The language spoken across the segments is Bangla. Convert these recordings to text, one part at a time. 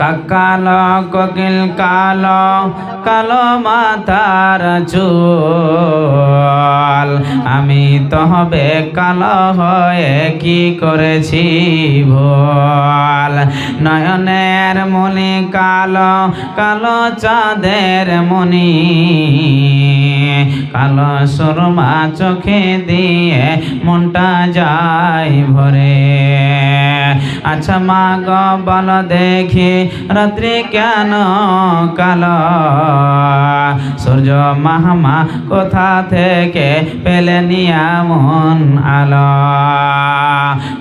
কাকালো কোকিল কাল কালো মাথার চুল। আমি তবে কালো হয়ে কি করেছি ভুল? নয়নের মনি কালো কালো চাঁদের মনি কালো সুরমা চোখে দিয়ে মনটা যায় ভরে। আচ্ছা মা গো, বল দেখি, রাত্রি কেন কালো? সূর্য মাহমা কোথা থেকে পেলে নিয়ামন আলো?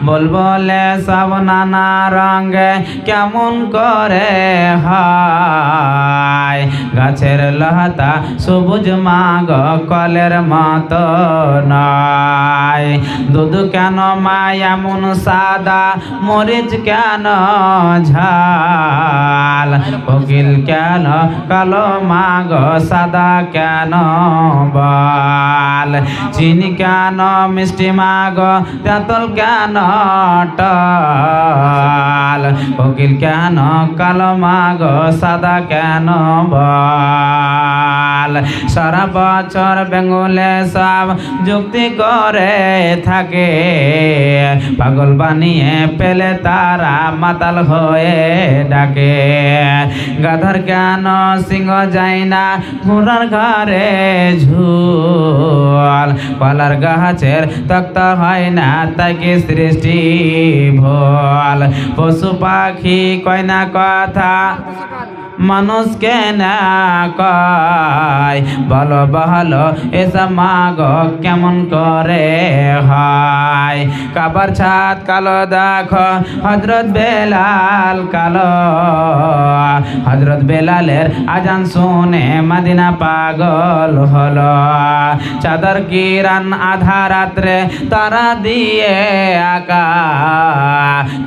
বলবলে সব নানা রঙে কেমন করে হয়? গাছের লহতা সবুজ মাগ, কলের মত নয় দুধ কেন মা এমন সাদা, মরিচ কেন ঝাল? কোকিল কেন কালো মাগ, সাদা কেন বল? চিনি কেন মিষ্টি মাগ, তেঁতল কেন টল? কোকিল কেন কালো মাগ, সাদা কেন বল? সারা বছর বেঙ্গলে সব যুক্তি করে থাকে। পাগল বানিয়ে পেলে তারা মাতাল হয়ে ডাকে। গাধার কেন সিংহ যায় না ঘোড়ার ঘরে ঝুল। পালার গাছের তক্ত হয় না তাকে সৃষ্টি ভোল? পশু পাখি কয় না কথা? মানুষকে না কয়, বলো বহলো এসব মাগ কেমন করে হয়? কাবার ছাদ কালো দেখো হজরত বেলাল কালো। হজরত বেলালের আজান শুনে মাদিনা পাগল হলো। চাদর, কিরান আধা রাত্রে তারা দিয়ে আকা।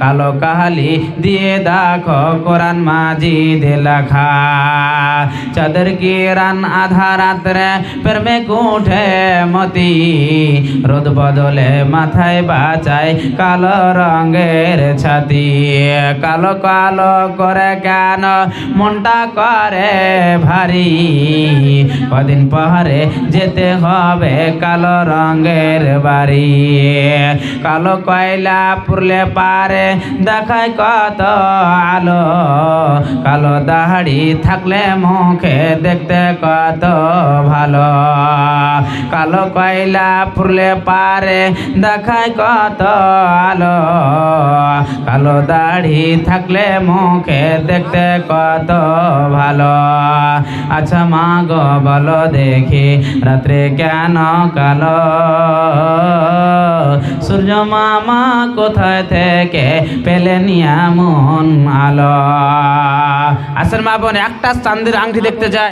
কালো কাহালি দিয়ে দেখো কোরআন মাজিদ লেখা। চাদর কিরান আধা রাত্রে প্রেমে কুঠে মতি। রোদ বদলে মাথায় বাঁচায় কালো রঙের ছাতি। কালো কালো করে কেন মনটা করে ভারী? কদিন পরে যেতে হবে কালো রঙের বাড়ি। কালো কয়লা পুরলে পারে দেখায় কত আলো। কালো দাহাড়ি থাকলে মুখে দেখতে কত ভালো। কালো কয়লা পুরলে পারে, দেখায় কত আলো। কালো দাড়ি থাকলে মুখে দেখতে কত ভালো। আচ্ছা মা গো, বলো দেখি, রাত্রে কেন কালো? সূর্য মামা কোথায় থেকে পেলে নিয়ামন আলো? আসেন মা বোন, একটা চান্দির দেখতে যায়।